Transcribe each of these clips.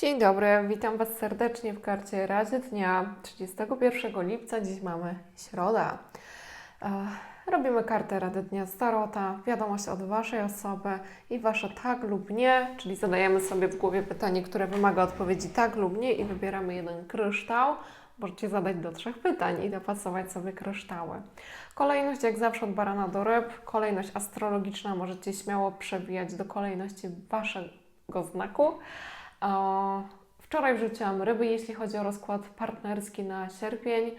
Dzień dobry, witam Was serdecznie w karcie Radzie Dnia 31 lipca. Dziś mamy środa. E, Robimy kartę Rady Dnia z Tarota, wiadomość od Waszej osoby i Wasze tak lub nie, czyli zadajemy sobie w głowie pytanie, które wymaga odpowiedzi tak lub nie i wybieramy jeden kryształ. Możecie zadać do trzech pytań i dopasować sobie kryształy. Kolejność jak zawsze od barana do ryb. Kolejność astrologiczna możecie śmiało przewijać do kolejności Waszego znaku. Wczoraj wrzuciłam ryby, jeśli chodzi o rozkład partnerski na sierpień.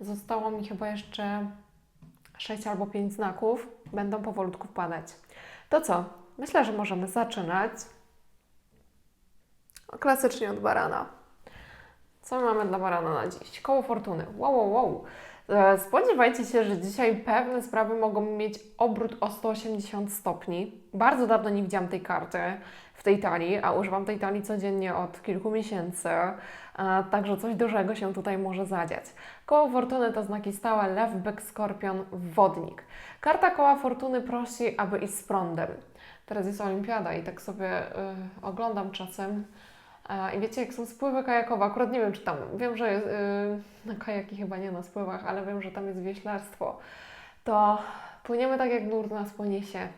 Zostało mi chyba jeszcze 6 albo 5 znaków. Będą powolutku wpadać. To co? Myślę, że możemy zaczynać. Klasycznie od barana. Co my mamy dla barana na dziś? Koło fortuny. Wow, wow, wow. E, Spodziewajcie się, że dzisiaj pewne sprawy mogą mieć obrót o 180 stopni. Bardzo dawno nie widziałam tej karty tej talii, a używam tej talii codziennie od kilku miesięcy, także coś dużego się tutaj może zadziać. Koło fortuny to znaki stałe lew, byk, skorpion, wodnik. Karta koła fortuny prosi, aby iść z prądem. Teraz jest olimpiada i tak sobie y, oglądam czasem. I wiecie, jak są spływy kajakowe, akurat nie wiem, czy tam, wiem, że jest, y, na kajaki chyba nie na spływach, ale wiem, że tam jest wieślarstwo, to płyniemy tak, jak nurt nas poniesie.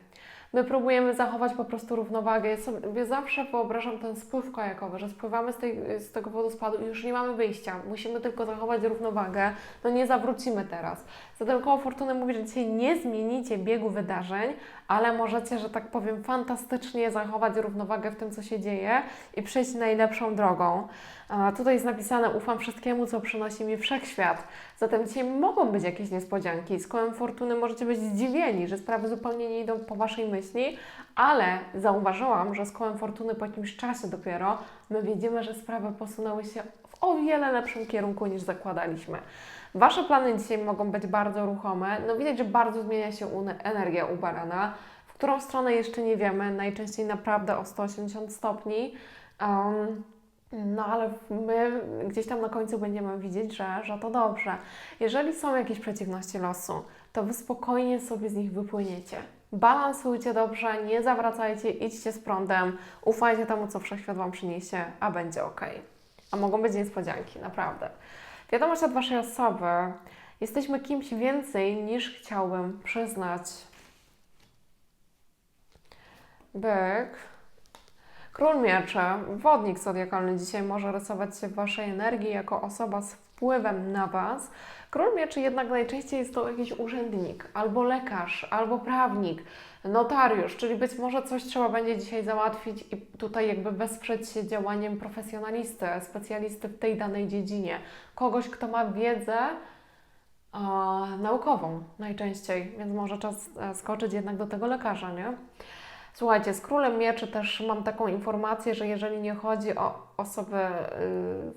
My próbujemy zachować po prostu równowagę. Ja sobie zawsze wyobrażam ten spływ kajakowy, że spływamy z, tej, z tego wodospadu i już nie mamy wyjścia. Musimy tylko zachować równowagę. No nie zawrócimy teraz. Zatem koło fortuny mówi, że dzisiaj nie zmienicie biegu wydarzeń, ale możecie, że tak powiem, fantastycznie zachować równowagę w tym, co się dzieje i przejść najlepszą drogą. Tutaj jest napisane: Ufam wszystkiemu, co przynosi mi wszechświat. Zatem dzisiaj mogą być jakieś niespodzianki. Z kołem fortuny możecie być zdziwieni, że sprawy zupełnie nie idą po waszej myśli, ale zauważyłam, że z kołem fortuny po jakimś czasie dopiero my widzimy, że sprawy posunęły się w o wiele lepszym kierunku niż zakładaliśmy. Wasze plany dzisiaj mogą być bardzo ruchome. No widać, że bardzo zmienia się energia u barana. W którą stronę jeszcze nie wiemy, najczęściej naprawdę o 180 stopni. Um, no ale my gdzieś tam na końcu będziemy widzieć, że, że to dobrze. Jeżeli są jakieś przeciwności losu, to Wy spokojnie sobie z nich wypłyniecie. Balansujcie dobrze, nie zawracajcie, idźcie z prądem, ufajcie temu, co wszechświat Wam przyniesie, a będzie ok. A mogą być niespodzianki, naprawdę. Wiadomość od Waszej osoby. Jesteśmy kimś więcej niż chciałbym przyznać. Byk. Król mieczy, wodnik zodiakalny dzisiaj może rysować się w Waszej energii jako osoba z wpływem na Was. Król mieczy jednak najczęściej jest to jakiś urzędnik, albo lekarz, albo prawnik, notariusz, czyli być może coś trzeba będzie dzisiaj załatwić i tutaj jakby wesprzeć się działaniem profesjonalisty, specjalisty w tej danej dziedzinie. Kogoś, kto ma wiedzę e, naukową najczęściej, więc może czas e, skoczyć jednak do tego lekarza, nie? Słuchajcie, z królem mieczy też mam taką informację, że jeżeli nie chodzi o osoby y,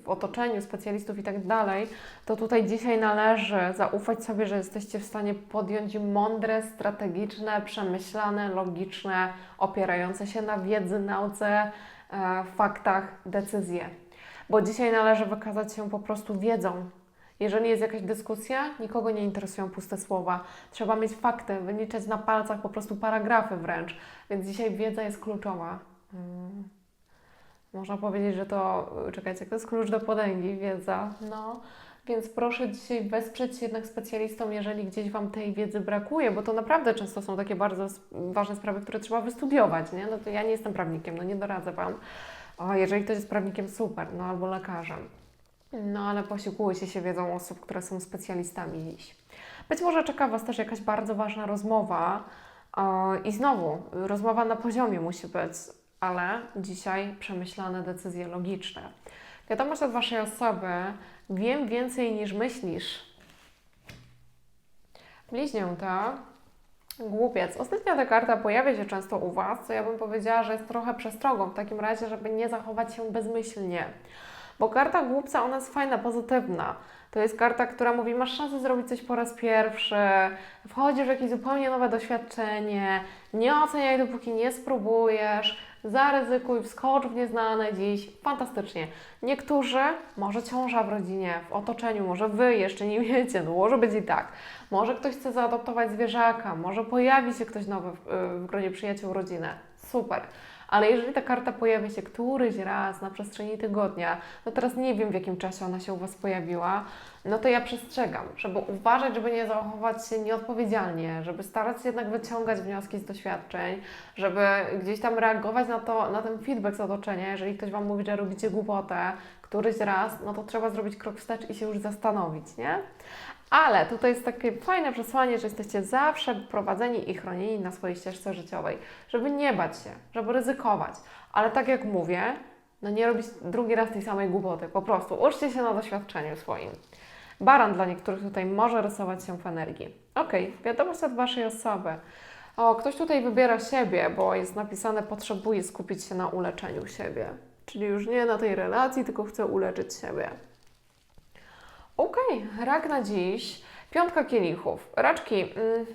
w otoczeniu, specjalistów i tak dalej, to tutaj dzisiaj należy zaufać sobie, że jesteście w stanie podjąć mądre, strategiczne, przemyślane, logiczne, opierające się na wiedzy, nauce, e, faktach decyzje. Bo dzisiaj należy wykazać się po prostu wiedzą, jeżeli jest jakaś dyskusja, nikogo nie interesują puste słowa. Trzeba mieć fakty, wyliczać na palcach po prostu paragrafy wręcz. Więc dzisiaj wiedza jest kluczowa. Mm. Można powiedzieć, że to, czekajcie, to jest klucz do potęgi, wiedza. No, więc proszę dzisiaj wesprzeć się jednak specjalistom, jeżeli gdzieś Wam tej wiedzy brakuje, bo to naprawdę często są takie bardzo ważne sprawy, które trzeba wystudiować, nie? No to ja nie jestem prawnikiem, no nie doradzę Wam. O, jeżeli ktoś jest prawnikiem, super, no albo lekarzem. No ale posiłkujcie się wiedzą osób, które są specjalistami dziś. Być może czeka Was też jakaś bardzo ważna rozmowa i znowu, rozmowa na poziomie musi być, ale dzisiaj przemyślane decyzje logiczne. Wiadomość od Waszej osoby, wiem więcej niż myślisz. Bliźnięta, głupiec. Ostatnia ta karta pojawia się często u Was, co ja bym powiedziała, że jest trochę przestrogą w takim razie, żeby nie zachować się bezmyślnie. Bo karta głupca, ona jest fajna, pozytywna. To jest karta, która mówi, masz szansę zrobić coś po raz pierwszy, wchodzisz w jakieś zupełnie nowe doświadczenie, nie oceniaj, dopóki nie spróbujesz, zaryzykuj, wskocz w nieznane dziś. Fantastycznie. Niektórzy, może ciąża w rodzinie, w otoczeniu, może Wy jeszcze nie wiecie, no może być i tak. Może ktoś chce zaadoptować zwierzaka, może pojawi się ktoś nowy w, w gronie przyjaciół rodziny. Super. Ale jeżeli ta karta pojawia się któryś raz na przestrzeni tygodnia, no teraz nie wiem w jakim czasie ona się u Was pojawiła, no to ja przestrzegam, żeby uważać, żeby nie zachować się nieodpowiedzialnie, żeby starać się jednak wyciągać wnioski z doświadczeń, żeby gdzieś tam reagować na, to, na ten feedback z otoczenia. Jeżeli ktoś Wam mówi, że robicie głupotę któryś raz, no to trzeba zrobić krok wstecz i się już zastanowić, nie? Ale tutaj jest takie fajne przesłanie, że jesteście zawsze prowadzeni i chronieni na swojej ścieżce życiowej, żeby nie bać się, żeby ryzykować. Ale tak jak mówię, no nie robić drugi raz tej samej głupoty. Po prostu uczcie się na doświadczeniu swoim. Baran dla niektórych tutaj może rysować się w energii. Ok, wiadomość od Waszej osoby. O, ktoś tutaj wybiera siebie, bo jest napisane potrzebuje skupić się na uleczeniu siebie. Czyli już nie na tej relacji, tylko chce uleczyć siebie. Okej, rak na dziś. Piątka kielichów. Raczki. Mm,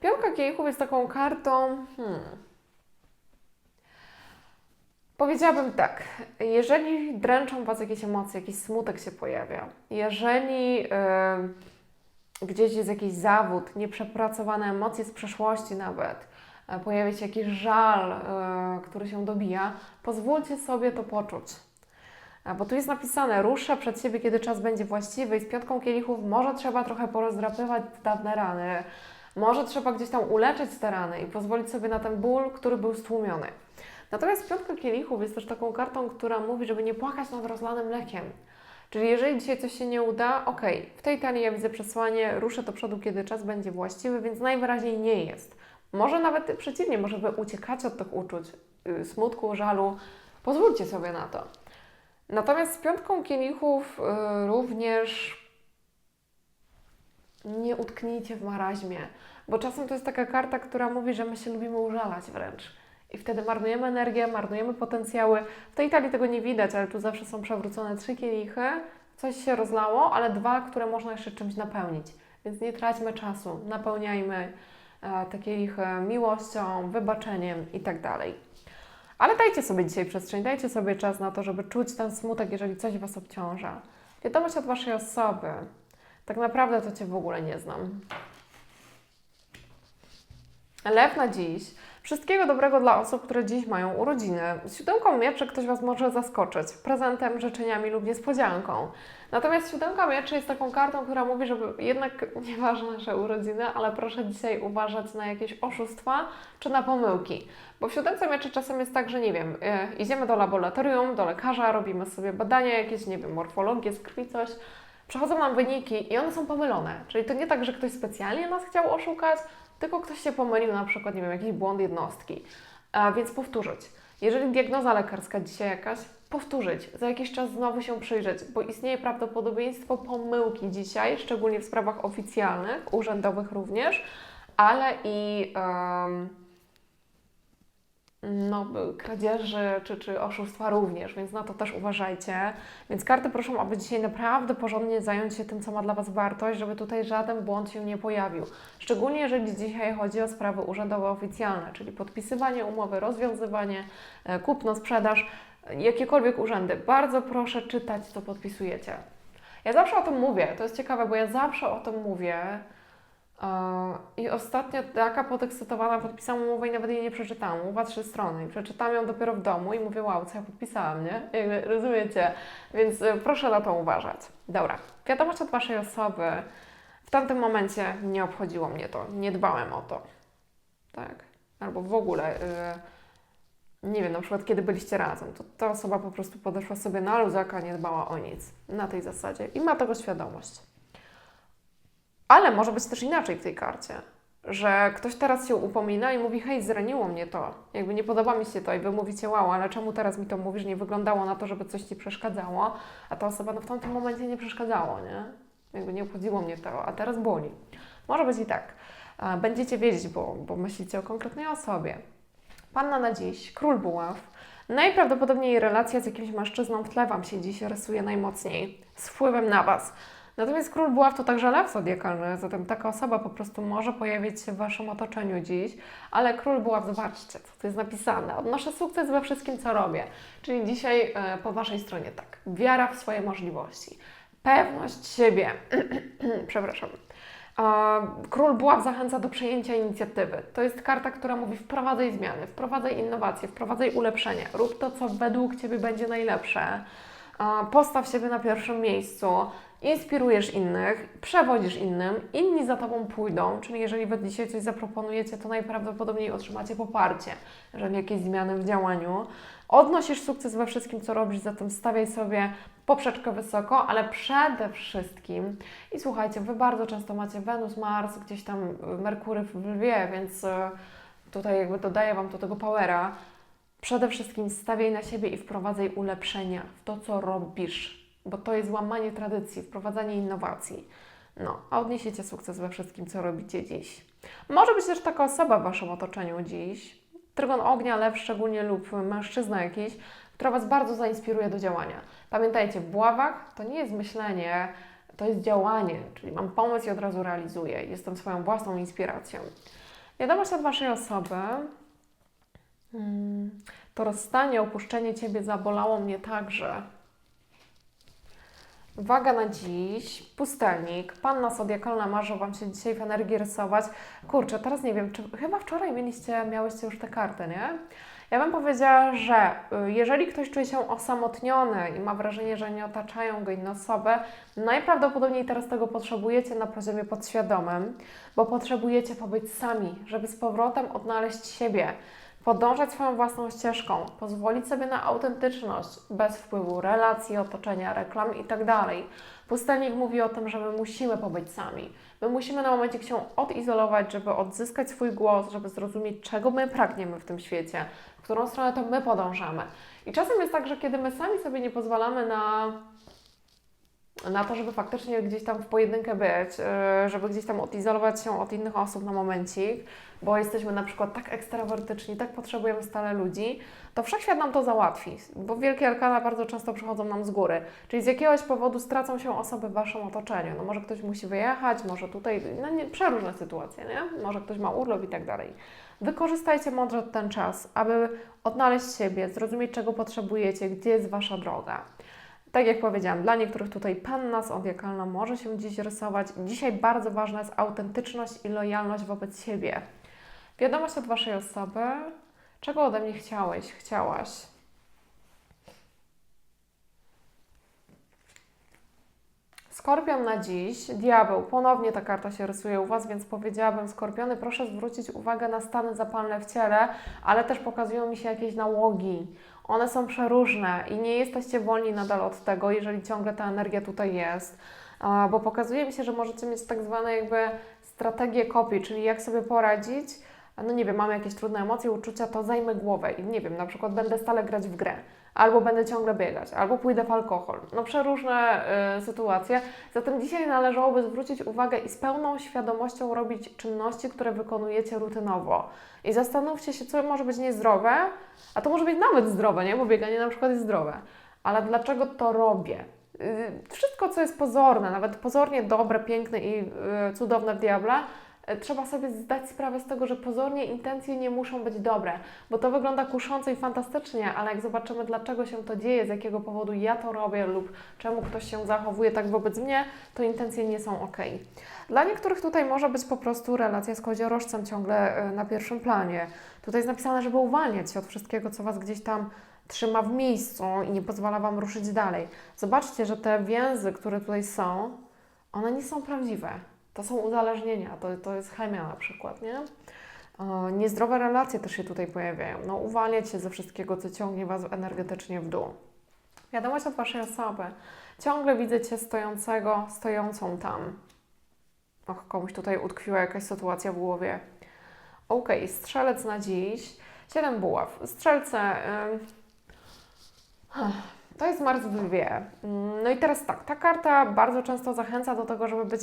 piątka kielichów jest taką kartą. Hmm. Powiedziałabym tak, jeżeli dręczą Was jakieś emocje, jakiś smutek się pojawia, jeżeli yy, gdzieś jest jakiś zawód, nieprzepracowane emocje z przeszłości nawet, yy, pojawia się jakiś żal, yy, który się dobija, pozwólcie sobie to poczuć. Bo tu jest napisane, ruszę przed siebie, kiedy czas będzie właściwy i z piątką kielichów może trzeba trochę porozdrapywać dawne rany, może trzeba gdzieś tam uleczyć te rany i pozwolić sobie na ten ból, który był stłumiony. Natomiast piątka kielichów jest też taką kartą, która mówi, żeby nie płakać nad rozlanym mlekiem. Czyli jeżeli dzisiaj coś się nie uda, ok, w tej talii ja widzę przesłanie, ruszę do przodu, kiedy czas będzie właściwy, więc najwyraźniej nie jest. Może nawet przeciwnie, może wy uciekacie od tych uczuć, yy, smutku, żalu. Pozwólcie sobie na to. Natomiast z piątką kielichów yy, również nie utknijcie w maraźmie, bo czasem to jest taka karta, która mówi, że my się lubimy użalać wręcz. I wtedy marnujemy energię, marnujemy potencjały. W tej talii tego nie widać, ale tu zawsze są przewrócone trzy kielichy, coś się rozlało, ale dwa, które można jeszcze czymś napełnić. Więc nie traćmy czasu, napełniajmy e, te kielichy miłością, wybaczeniem i tak. Ale dajcie sobie dzisiaj przestrzeń, dajcie sobie czas na to, żeby czuć ten smutek, jeżeli coś Was obciąża. Wiadomość od Waszej osoby. Tak naprawdę to Cię w ogóle nie znam. Lew na dziś. Wszystkiego dobrego dla osób, które dziś mają urodziny. Z siódemką mieczy ktoś Was może zaskoczyć prezentem, życzeniami lub niespodzianką. Natomiast siódemka mieczy jest taką kartą, która mówi, żeby jednak nieważne, że urodziny, ale proszę dzisiaj uważać na jakieś oszustwa czy na pomyłki. Bo w siódemce mieczy czasem jest tak, że nie wiem, yy, idziemy do laboratorium, do lekarza, robimy sobie badania jakieś, nie wiem, morfologię z krwi, coś. Przechodzą nam wyniki i one są pomylone. Czyli to nie tak, że ktoś specjalnie nas chciał oszukać, tylko ktoś się pomylił, na przykład, nie wiem, jakiś błąd jednostki. A więc powtórzyć. Jeżeli diagnoza lekarska dzisiaj jakaś, powtórzyć, za jakiś czas znowu się przyjrzeć, bo istnieje prawdopodobieństwo pomyłki dzisiaj, szczególnie w sprawach oficjalnych, urzędowych również, ale i em, no, kradzieży czy, czy oszustwa również, więc na to też uważajcie. Więc karty proszą, aby dzisiaj naprawdę porządnie zająć się tym, co ma dla Was wartość, żeby tutaj żaden błąd się nie pojawił. Szczególnie jeżeli dzisiaj chodzi o sprawy urzędowe oficjalne, czyli podpisywanie umowy, rozwiązywanie, e, kupno, sprzedaż, jakiekolwiek urzędy. Bardzo proszę czytać, co podpisujecie. Ja zawsze o tym mówię, to jest ciekawe, bo ja zawsze o tym mówię. Yy, I ostatnio taka podekscytowana podpisałam umowę i nawet jej nie przeczytałam. Umowa trzy strony. I przeczytałam ją dopiero w domu i mówię, wow, co ja podpisałam, nie? Jakby, rozumiecie? Więc y, proszę na to uważać. Dobra, wiadomość od Waszej osoby. W tamtym momencie nie obchodziło mnie to, nie dbałem o to. Tak? Albo w ogóle, y, nie wiem, na przykład kiedy byliście razem, to ta osoba po prostu podeszła sobie na luzaka, nie dbała o nic. Na tej zasadzie. I ma tego świadomość. Ale może być też inaczej w tej karcie, że ktoś teraz się upomina i mówi, hej, zraniło mnie to, jakby nie podoba mi się to i wy mówicie, wow, ale czemu teraz mi to mówisz, nie wyglądało na to, żeby coś Ci przeszkadzało, a ta osoba no w tamtym momencie nie przeszkadzało, nie? Jakby nie obchodziło mnie to, a teraz boli. Może być i tak. Będziecie wiedzieć, bo, bo myślicie o konkretnej osobie. Panna na dziś, król buław. Najprawdopodobniej relacja z jakimś mężczyzną w tle Wam się dziś rysuje najmocniej, z wpływem na Was. Natomiast król buław to także lew zodiakalny, zatem taka osoba po prostu może pojawić się w Waszym otoczeniu dziś, ale król buław, zobaczcie, co tu jest napisane. Odnoszę sukces we wszystkim, co robię. Czyli dzisiaj e, po Waszej stronie tak, wiara w swoje możliwości, pewność siebie, przepraszam, A Król Buław zachęca do przejęcia inicjatywy. To jest karta, która mówi wprowadzaj zmiany, wprowadzaj innowacje, wprowadzaj ulepszenie, rób to, co według Ciebie będzie najlepsze. Postaw siebie na pierwszym miejscu, inspirujesz innych, przewodzisz innym, inni za Tobą pójdą, czyli jeżeli Wy dzisiaj coś zaproponujecie, to najprawdopodobniej otrzymacie poparcie, że jakieś zmiany w działaniu. Odnosisz sukces we wszystkim, co robisz, zatem stawiaj sobie poprzeczkę wysoko, ale przede wszystkim i słuchajcie, Wy bardzo często macie Wenus, Mars, gdzieś tam Merkury w Lwie, więc y, tutaj jakby dodaję Wam do tego powera. Przede wszystkim stawiaj na siebie i wprowadzaj ulepszenia w to, co robisz, bo to jest łamanie tradycji, wprowadzanie innowacji. No, a odniesiecie sukces we wszystkim, co robicie dziś. Może być też taka osoba w Waszym otoczeniu dziś, trygon ognia, lew szczególnie lub mężczyzna jakiś, która Was bardzo zainspiruje do działania. Pamiętajcie, w to nie jest myślenie, to jest działanie, czyli mam pomysł i od razu realizuję. Jestem swoją własną inspiracją. Wiadomość od Waszej osoby. To rozstanie, opuszczenie Ciebie zabolało mnie także. Uwaga na dziś, pustelnik, panna zodiakalna marzą Wam się dzisiaj w energii rysować. Kurczę, teraz nie wiem, czy chyba wczoraj mieliście, miałyście już te karty, nie? Ja bym powiedziała, że y, jeżeli ktoś czuje się osamotniony i ma wrażenie, że nie otaczają go inne osoby, najprawdopodobniej teraz tego potrzebujecie na poziomie podświadomym, bo potrzebujecie pobyć sami, żeby z powrotem odnaleźć siebie, podążać swoją własną ścieżką, pozwolić sobie na autentyczność bez wpływu relacji, otoczenia, reklam itd. Pustelnik mówi o tym, że my musimy pobyć sami. My musimy na momencie się odizolować, żeby odzyskać swój głos, żeby zrozumieć, czego my pragniemy w tym świecie, w którą stronę to my podążamy. I czasem jest tak, że kiedy my sami sobie nie pozwalamy na na to, żeby faktycznie gdzieś tam w pojedynkę być, yy, żeby gdzieś tam odizolować się od innych osób na momencik, bo jesteśmy na przykład tak ekstrawertyczni, tak potrzebujemy stale ludzi, to wszechświat nam to załatwi, bo wielkie arkana bardzo często przychodzą nam z góry. Czyli z jakiegoś powodu stracą się osoby w Waszym otoczeniu. No może ktoś musi wyjechać, może tutaj, no nie, przeróżne sytuacje, nie? Może ktoś ma urlop i tak dalej. Wykorzystajcie mądrze ten czas, aby odnaleźć siebie, zrozumieć czego potrzebujecie, gdzie jest Wasza droga. Tak jak powiedziałam, dla niektórych tutaj panna zodiakalna może się dziś rysować. Dzisiaj bardzo ważna jest autentyczność i lojalność wobec siebie. Wiadomość od Waszej osoby, czego ode mnie chciałeś, chciałaś. Skorpion na dziś, diabeł, ponownie ta karta się rysuje u Was, więc powiedziałabym, skorpiony, proszę zwrócić uwagę na stany zapalne w ciele, ale też pokazują mi się jakieś nałogi. One są przeróżne i nie jesteście wolni nadal od tego, jeżeli ciągle ta energia tutaj jest, bo pokazuje mi się, że możecie mieć tak zwane jakby strategię kopii, czyli jak sobie poradzić, no nie wiem, mamy jakieś trudne emocje, uczucia, to zajmę głowę i nie wiem, na przykład będę stale grać w grę, albo będę ciągle biegać, albo pójdę w alkohol. No przeróżne y, sytuacje. Zatem dzisiaj należałoby zwrócić uwagę i z pełną świadomością robić czynności, które wykonujecie rutynowo. I zastanówcie się, co może być niezdrowe, a to może być nawet zdrowe, nie? Bo bieganie na przykład jest zdrowe. Ale dlaczego to robię? Y, Wszystko, co jest pozorne, nawet pozornie dobre, piękne i y, cudowne w diabla, y, trzeba sobie zdać sprawę z tego, że pozornie intencje nie muszą być dobre, bo to wygląda kusząco i fantastycznie, ale jak zobaczymy, dlaczego się to dzieje, z jakiego powodu ja to robię lub czemu ktoś się zachowuje tak wobec mnie, to intencje nie są ok. Dla niektórych tutaj może być po prostu relacja z koziorożcem ciągle y, na pierwszym planie. Tutaj jest napisane, żeby uwalniać się od wszystkiego, co Was gdzieś tam trzyma w miejscu i nie pozwala Wam ruszyć dalej. Zobaczcie, że te więzy, które tutaj są, one nie są prawdziwe. To są uzależnienia, to, to jest chemia na przykład, nie? E, Niezdrowe relacje też się tutaj pojawiają. No, uwalniać się ze wszystkiego, co ciągnie Was energetycznie w dół. Wiadomość od Waszej osoby. Ciągle widzę Cię stojącego, stojącą tam. Och, komuś tutaj utkwiła jakaś sytuacja w głowie. Ok, strzelec na dziś. Siedem buław. Strzelce. ym, To jest Mars w. Mm, No i teraz tak, ta karta bardzo często zachęca do tego, żeby być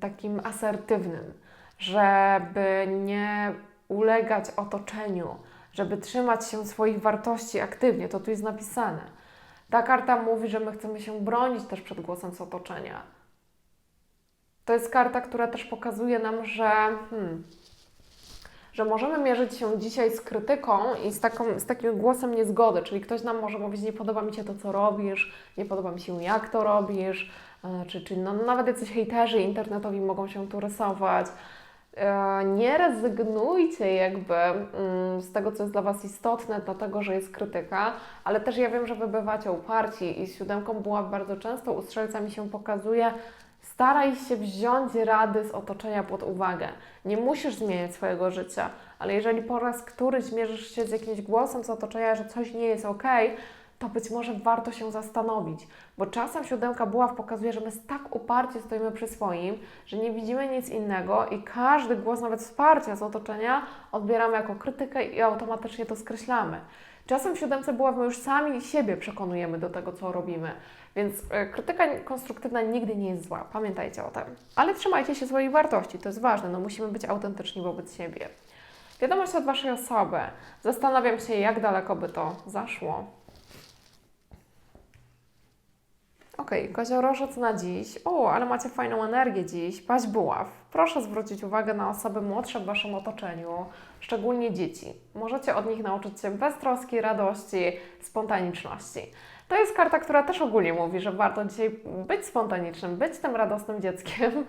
takim asertywnym, żeby nie ulegać otoczeniu, żeby trzymać się swoich wartości aktywnie. To tu jest napisane. Ta karta mówi, że my chcemy się bronić też przed głosem z otoczenia. To jest karta, która też pokazuje nam, że hmm, że możemy mierzyć się dzisiaj z krytyką i z, taką, z takim głosem niezgody, czyli ktoś nam może mówić, nie podoba mi się to, co robisz, nie podoba mi się, jak to robisz, e, czy, czy no, nawet jacyś hejterzy internetowi mogą się tu rysować. E, Nie rezygnujcie jakby mm, z tego, co jest dla Was istotne, dlatego, że jest krytyka, ale też ja wiem, że Wy bywacie uparci i siódemką była bardzo często u strzelca mi się pokazuje, staraj się wziąć rady z otoczenia pod uwagę. Nie musisz zmieniać swojego życia, ale jeżeli po raz któryś mierzysz się z jakimś głosem z otoczenia, że coś nie jest ok, to być może warto się zastanowić, bo czasem siódemka buław pokazuje, że my tak uparcie stoimy przy swoim, że nie widzimy nic innego i każdy głos, nawet wsparcia z otoczenia, odbieramy jako krytykę i automatycznie to skreślamy. Czasem w siódemce my już sami siebie przekonujemy do tego, co robimy, więc e, krytyka konstruktywna nigdy nie jest zła, pamiętajcie o tym. Ale trzymajcie się swojej wartości, to jest ważne, no musimy być autentyczni wobec siebie. Wiadomość od Waszej osoby. Zastanawiam się, jak daleko by to zaszło. Okej, koziorożec na dziś. O, ale macie fajną energię dziś. Paź buław. Proszę zwrócić uwagę na osoby młodsze w Waszym otoczeniu, szczególnie dzieci. Możecie od nich nauczyć się beztroski, radości, spontaniczności. To jest karta, która też ogólnie mówi, że warto dzisiaj być spontanicznym, być tym radosnym dzieckiem,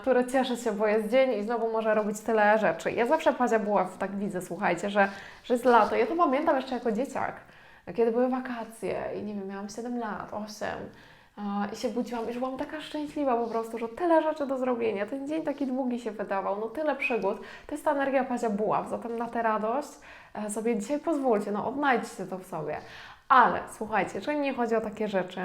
które cieszy się, bo jest dzień i znowu może robić tyle rzeczy. Ja zawsze Pazia buław tak widzę, słuchajcie, że, że jest lato. Ja to pamiętam jeszcze jako dzieciak kiedy były wakacje i nie wiem, miałam 7 lat, 8 a, i się budziłam i byłam taka szczęśliwa po prostu, że tyle rzeczy do zrobienia, ten dzień taki długi się wydawał, no tyle przygód, to jest ta energia Pazia Buław, zatem na tę radość e, sobie dzisiaj pozwólcie, no odnajdźcie to w sobie. Ale słuchajcie, jeżeli nie chodzi o takie rzeczy,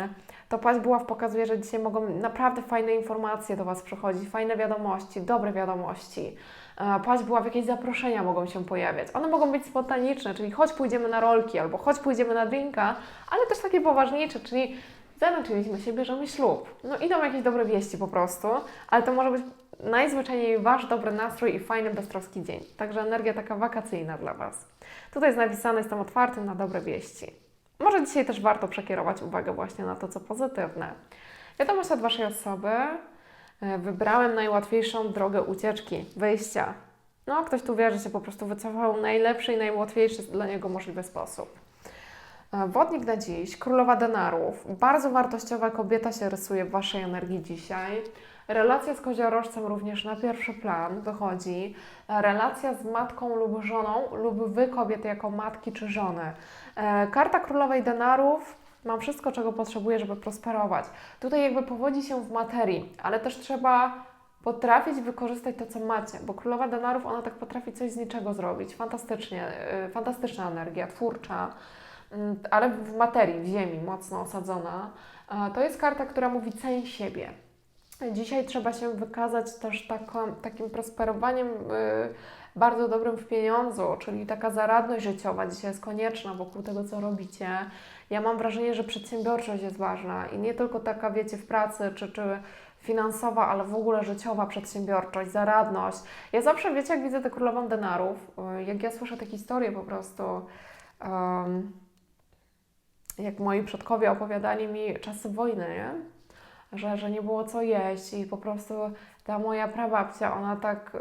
to Paź Buław pokazuje, że dzisiaj mogą naprawdę fajne informacje do Was przychodzić, fajne wiadomości, dobre wiadomości. E, Paź Buław, jakieś zaproszenia mogą się pojawiać. One mogą być spontaniczne, czyli choć pójdziemy na rolki albo choć pójdziemy na drinka, ale też takie poważniejsze, czyli zaręczyliśmy się, bierzemy ślub. No idą jakieś dobre wieści po prostu, ale to może być najzwyczajniej Wasz dobry nastrój i fajny, beztroski dzień. Także energia taka wakacyjna dla Was. Tutaj jest napisane, jestem otwarty na dobre wieści. Może dzisiaj też warto przekierować uwagę właśnie na to, co pozytywne. Wiadomość od Waszej osoby. E, Wybrałem najłatwiejszą drogę ucieczki, wyjścia. No, ktoś tu wie, że się po prostu wycofał najlepszy i najłatwiejszy dla niego możliwy sposób. E, Wodnik na dziś, królowa denarów. Bardzo wartościowa kobieta się rysuje w Waszej energii dzisiaj. Relacja z koziorożcem również na pierwszy plan wychodzi. E, Relacja z matką lub żoną, lub Wy kobiety jako matki czy żony. E, Karta królowej denarów. Mam wszystko, czego potrzebuję, żeby prosperować. Tutaj jakby powodzi się w materii, ale też trzeba potrafić wykorzystać to, co macie, bo królowa denarów, ona tak potrafi coś z niczego zrobić. Fantastycznie, fantastyczna energia, twórcza, ale w materii, w ziemi, mocno osadzona. A To jest karta, która mówi ceń siebie. Dzisiaj trzeba się wykazać też taką, takim prosperowaniem y, bardzo dobrym w pieniądzu, czyli taka zaradność życiowa dzisiaj jest konieczna wokół tego, co robicie. Ja mam wrażenie, że przedsiębiorczość jest ważna i nie tylko taka, wiecie, w pracy czy, czy finansowa, ale w ogóle życiowa przedsiębiorczość, zaradność. Ja zawsze, wiecie, jak widzę tę królową denarów, y, jak ja słyszę te historie po prostu, jak moi przodkowie opowiadali mi czasy wojny, nie? Że, że nie było co jeść i po prostu ta moja prababcia, ona tak y,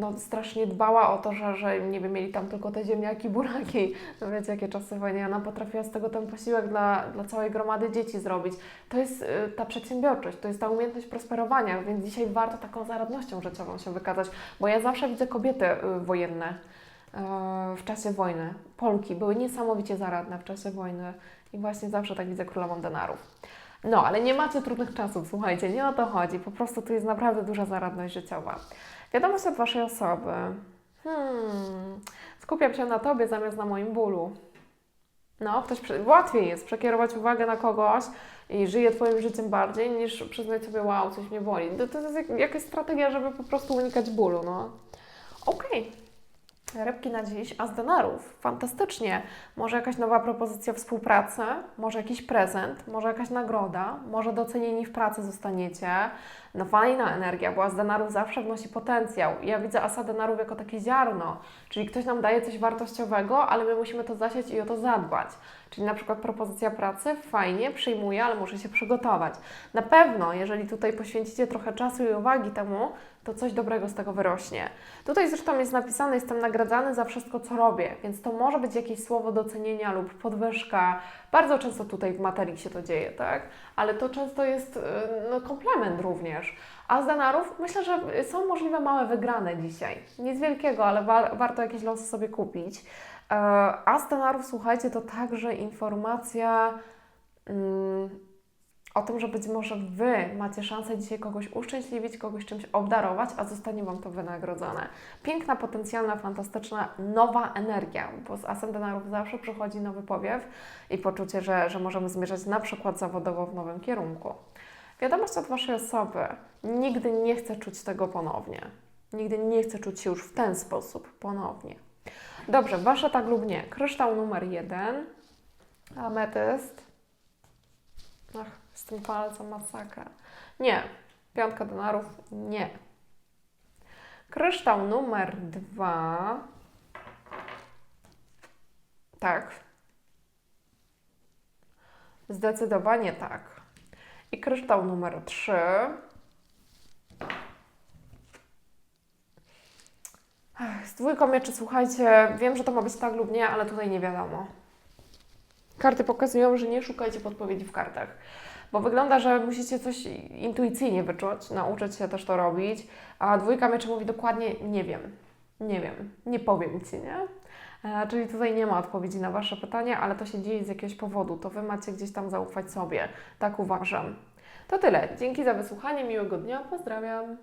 no, strasznie dbała o to, że, że nie wiem, mieli tam tylko te ziemniaki, buraki. No wiecie, jakie czasy wojny. Ona potrafiła z tego ten posiłek dla, dla całej gromady dzieci zrobić. To jest y, ta przedsiębiorczość, to jest ta umiejętność prosperowania, więc dzisiaj warto taką zaradnością życiową się wykazać, bo ja zawsze widzę kobiety y, wojenne w czasie wojny. Polki były niesamowicie zaradne w czasie wojny i właśnie zawsze tak widzę królową denarów. No, ale nie macie trudnych czasów, słuchajcie, nie o to chodzi. Po prostu tu jest naprawdę duża zaradność życiowa. Wiadomość od Waszej osoby. Hmm, skupiam się na Tobie zamiast na moim bólu. No, ktoś łatwiej jest przekierować uwagę na kogoś i żyje Twoim życiem bardziej, niż przyznać sobie, wow, coś mnie boli. To, to jest jak, jakaś strategia, żeby po prostu unikać bólu, no. Okej. Rybki na dziś, a z denarów. Fantastycznie. Może jakaś nowa propozycja współpracy, może jakiś prezent, może jakaś nagroda, może docenieni w pracy zostaniecie. No fajna energia, bo z denarów zawsze wnosi potencjał. Ja widzę asa denarów jako takie ziarno, czyli ktoś nam daje coś wartościowego, ale my musimy to zasiać i o to zadbać. Czyli na przykład propozycja pracy, fajnie, przyjmuję, ale muszę się przygotować. Na pewno, jeżeli tutaj poświęcicie trochę czasu i uwagi temu, to coś dobrego z tego wyrośnie. Tutaj zresztą jest napisane, jestem nagradzany za wszystko, co robię, więc to może być jakieś słowo docenienia lub podwyżka. Bardzo często tutaj w materii się to dzieje, tak? Ale to często jest y, no, komplement również. A z denarów myślę, że są możliwe małe wygrane dzisiaj. Nic wielkiego, ale wa- warto jakieś losy sobie kupić. E, A z denarów, słuchajcie, to także informacja mm, o tym, że być może Wy macie szansę dzisiaj kogoś uszczęśliwić, kogoś czymś obdarować, a zostanie Wam to wynagrodzone. Piękna, potencjalna, fantastyczna, nowa energia, bo z asem denarów zawsze przychodzi nowy powiew i poczucie, że, że możemy zmierzać na przykład zawodowo w nowym kierunku. Wiadomość od Waszej osoby. Nigdy nie chcę czuć tego ponownie. Nigdy nie chcę czuć się już w ten sposób ponownie. Dobrze, Wasze tak lub nie. Kryształ numer jeden. Ametyst. Ach, z tym palcem masakra. Nie. Piątka denarów. Nie. Kryształ numer dwa. Tak. Zdecydowanie tak. I kryształ numer 3. Z dwójką mieczy, słuchajcie, wiem, że to ma być tak lub nie, ale tutaj nie wiadomo. Karty pokazują, że nie szukajcie podpowiedzi w kartach, bo wygląda, że musicie coś intuicyjnie wyczuć, nauczyć się też to robić, a dwójka mieczy mówi dokładnie nie wiem, nie wiem, nie powiem Ci, nie? E, Czyli tutaj nie ma odpowiedzi na Wasze pytanie, ale to się dzieje z jakiegoś powodu, to Wy macie gdzieś tam zaufać sobie, tak uważam. To tyle. Dzięki za wysłuchanie, miłego dnia, pozdrawiam.